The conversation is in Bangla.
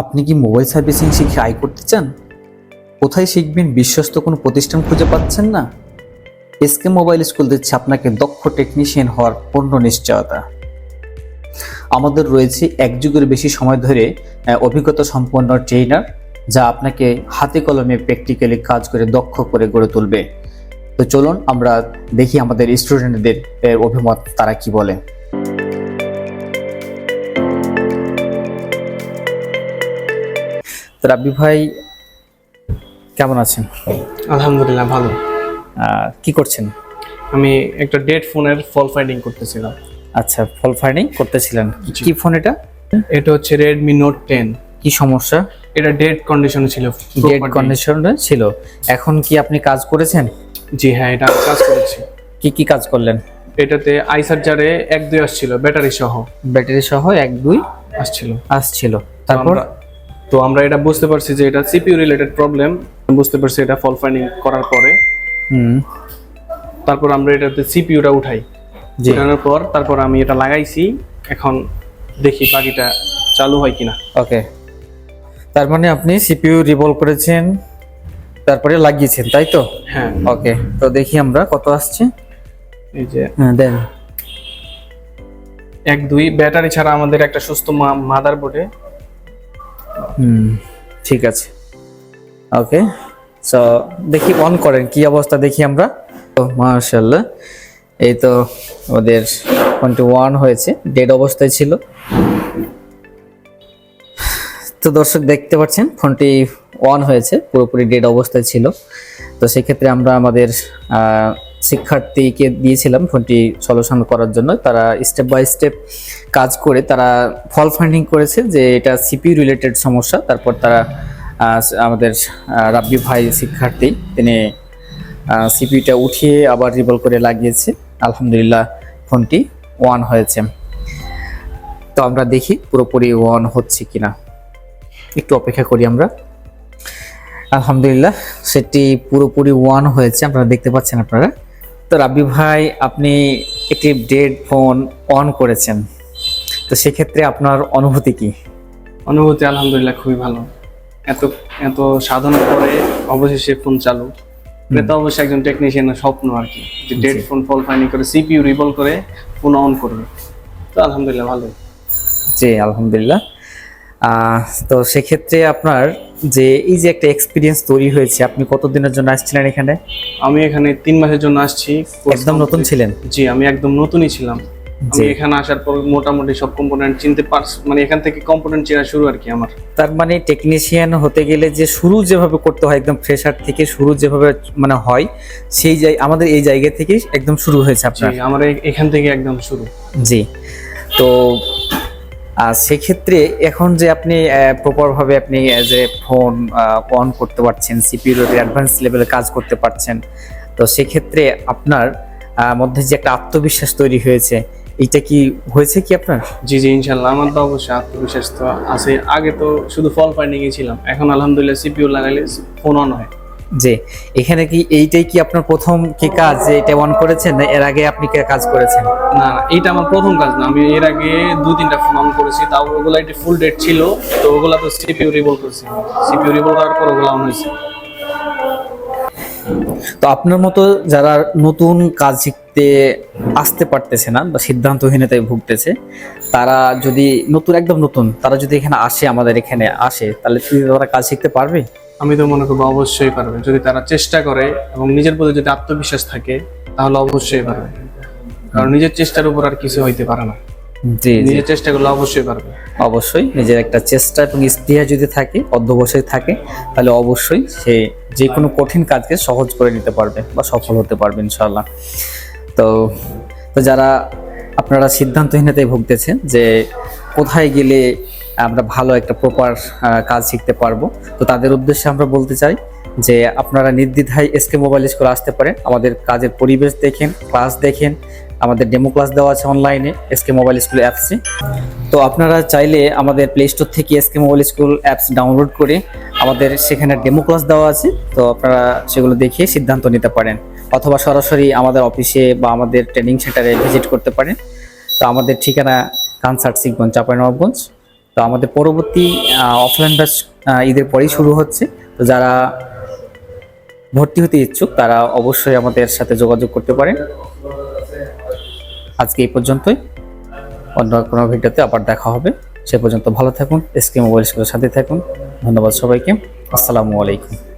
আপনি কি মোবাইল সার্ভিসিং শিখে আয় করতে চান? কোথায় শিখবেন বিশ্বস্ত কোনো প্রতিষ্ঠান খুঁজে পাচ্ছেন না? এসকে মোবাইল স্কুল দিচ্ছে আপনাকে দক্ষ টেকনিশিয়ান হওয়ার পূর্ণ নিশ্চয়তা। আমাদের রয়েছে এক যুগের বেশি সময় ধরে অভিজ্ঞতা সম্পন্ন ট্রেনার যা আপনাকে হাতে কলমে প্র্যাকটিক্যালি কাজ করে দক্ষ করে গড়ে তুলবে। তো চলুন আমরা দেখি আমাদের স্টুডেন্টদের অভিমত তারা কি বলে। রাব্বি ভাই কেমন আছেন? আলহামদুলিল্লাহ ভালো। কি করছেন? আমি একটা ডেড ফোনের ফল ফাইন্ডিং করতেছিলাম। আচ্ছা ফল ফাইন্ডিং করতেছিলেন। কি ফোন এটা? এটা হচ্ছে রেডমি নোট টেন কি সমস্যা? এটা ডেড কন্ডিশনে ছিল ডেড। কন্ডিশনে ছিল। এখন কি আপনি কাজ করেছেন? জি হ্যাঁ এটা কাজ করেছি। কি কি কাজ করলেন? এটাতে আই চার্জারে এক দুই আসছিল ব্যাটারি সহ। ব্যাটারি সহ এক দুই আসছিল। আসছিল। তারপর? তো আমরা এটা বুঝতে পারছি যে এটা সিপিইউ রিলেটেড প্রবলেম বুঝতে পারছি এটা ফল ফাইন্ডিং করার পরে। হুম। তারপর আমরা এটাতে সিপিইউটা উঠাই। উঠানোর পর তারপর আমি এটা লাগাইছি এখন দেখি বাকিটা চালু হয় কিনা। ওকে। তার মানে আপনি সিপিইউ রিভলভ করেছেন তারপরে লাগিয়েছেন তাই তো? হ্যাঁ। ওকে তো দেখি আমরা কত আসছে। এই যে হ্যাঁ দেন। এক দুই ব্যাটারি ছাড়া আমাদের একটা সুস্থ মাদার বোর্ডে হুম, ঠিক আছে। ওকে সো দেখি অন করেন, কি অবস্থা দেখি আমরা। তো মাশাল্লাহ এই তো ওদের টোয়েন্টি ওয়ান হয়েছে ডেড অবস্থায় ছিল। তো দর্শক দেখতে পাচ্ছেন ফোনটি অন হয়েছে, পুরোপুরি ডেড অবস্থায় ছিল। তো সেক্ষেত্রে আমরা আমাদের শিক্ষার্থীকে দিয়েছিলাম ফোনটি সলিউশন করার জন্য। তারা স্টেপ বাই স্টেপ কাজ করে, তারা ফল ফাইন্ডিং করেছে যে এটা সিপিউ রিলেটেড সমস্যা। তারপর তারা আমাদের রাব্বি ভাই শিক্ষার্থী, তিনি সিপিউটা উঠিয়ে আবার রিভল করে লাগিয়েছে। আলহামদুলিল্লাহ ফোনটি ওয়ান হয়েছে। তো আমরা দেখি পুরোপুরি ওয়ান হচ্ছে কিনা। একটু অপেক্ষা করি আমরা। আলহামদুলিল্লাহ, সেটি পুরোপুরি ওয়ান হয়েছে। আপনারা দেখতে পাচ্ছেন আপনারা। তো রাব্বি ভাই আপনি একটি ডেড ফোন অন করেছেন। তো সেক্ষেত্রে আপনার অনুভূতি কি? অনুভূতি আলহামদুলিল্লাহ খুবই ভালো। এত এত সাধনার করে অবশেষে ফোন চালু। এটা অবশ্যই একজন টেকনিশিয়ানের স্বপ্ন আর কি যে ডেড ফোন ফল ফাইন্ডিং করে সিপিইউ রিভল করে ফোন অন করবে। তো আলহামদুলিল্লাহ ভালো জি আলহামদুলিল্লাহ। তো সেক্ষেত্রে আপনার যে এই যে একটা এক্সপিরিয়েন্স তৈরি হয়েছে আপনি কতদিনের জন্য আসছিলেন এখানে? আমি এখানে তিন মাসের জন্য আসছি। একদম নতুন ছিলেন? জি আমি একদম নতুনই ছিলাম। আমি এখানে আসার পর মোটামুটি সব কম্পোনেন্ট চিনতে পারছ মানে এখান থেকে কম্পোনেন্ট চেনা শুরু আর কি আমার। তার মানে টেকনিশিয়ান হতে গেলে যে শুরু যেভাবে করতে হয় একদম ফ্রেশার থেকে শুরু যেভাবে মানে হয় সেই জায় আমাদের এই জায়গা থেকে একদম শুরু হয়েছে আপনার। আমার এখান থেকে একদম শুরু। জি তো আর সেক্ষেত্রে এখন যে আপনি প্রপারভাবে আপনি এ ফোন অন করতে পারছেন সিপিউর অ্যাডভান্স লেভেলে কাজ করতে পারছেন, তো সেক্ষেত্রে আপনার মধ্যে যে একটা আত্মবিশ্বাস তৈরি হয়েছে, এটা কি হয়েছে কি আপনার? জি জি ইনশাল্লাহ আমার তো অবশ্যই আত্মবিশ্বাস তো আছে। আগে তো শুধু ফল ফাইন্ডিং এ ছিলাম। এখন আলহামদুলিল্লাহ সিপিইউ লাগাইলে ফোন অন হয়। যে এখানে কি এইটাই কি আপনার প্রথম কি কাজ যে এটা অন করেছেন? না এর আগে আপনি কি কাজ করেছেন? না এটা আমার প্রথম কাজ না। আমি এর আগে দুই তিনটা ফোন অন করেছি তাও ওগুলো একটু ফুল ডেট ছিল তো ওগুলা তো সিপিইউ রিভল করছি। সিপিইউ রিভল করার পর ওগুলা অন হয়েছে। তো আপনার মতো যারা নতুন কাজ শিখতে আসতে পারতেছে না বা সিদ্ধান্তহীনতায় ভুগতেছে তারা যদি নতুন একদম নতুন তারা যদি এখানে আসে আমাদের এখানে আসে তাহলে তারা কাজ শিখতে পারবে? আমি তো মনে করব অবশ্যই পারবে। যদি তারা চেষ্টা করে এবং নিজের প্রতি যদি আত্মবিশ্বাস থাকে তাহলে অবশ্যই পারবে। কারণ নিজের চেষ্টার উপর আর কিছু হইতে পারে না। জি নিজের চেষ্টা করলে অবশ্যই পারবে। অবশ্যই নিজের একটা চেষ্টা এবং স্পৃহা যদি থাকে অধ্যবসায় থাকে তাহলে অবশ্যই সে যে কোনো কঠিন কাজকে সহজ করে নিতে পারবে বা সফল হতে পারবে ইনশাল্লাহ তো তো যারা আপনারা সিদ্ধান্তহীনতায় ভুগতেছেন যে কোথায় গেলে আমরা ভালো একটা প্রপার কাজ শিখতে পারব। তো তাদের উদ্দেশ্যে আমরা বলতে চাই যে আপনারা নির্দ্বিধায় এসকে মোবাইল স্কুল আসতে পারেন। আমাদের কাজের পরিবেশ দেখেন ক্লাস দেখেন। আমাদের ডেমো ক্লাস দেওয়া আছে অনলাইনে এসকে মোবাইল স্কুল অ্যাপসে তো আপনারা চাইলে আমাদের প্লে স্টোর থেকে SK mobile school apps download করে আমাদের সেখানে ডেমো ক্লাস দেওয়া আছে। তো আপনারা সেগুলো দেখে সিদ্ধান্ত নিতে পারেন। অথবা সরাসরি আমাদের অফিসে বা আমাদের ট্রেনিং সেন্টারে ভিজিট করতে পারেন। তো আমাদের ঠিকানা কানসার্ট সিগঞ্জ চাপাইনবাবগঞ্জ। তো আমাদের পরবর্তী অফলাইন ব্যাচ ঈদের পরেই শুরু হচ্ছে। তো যারা ভর্তি হতে ইচ্ছুক, তারা অবশ্যই আমাদের সাথে যোগাযোগ করতে পারেন। আজকে এই পর্যন্তই। অন্য কোনো ভিডিওতে আবার দেখা হবে। সে পর্যন্ত ভালো থাকুন এসকে মোবাইল সাথে থাকুন। ধন্যবাদ সবাইকে। আসসালামু আলাইকুম।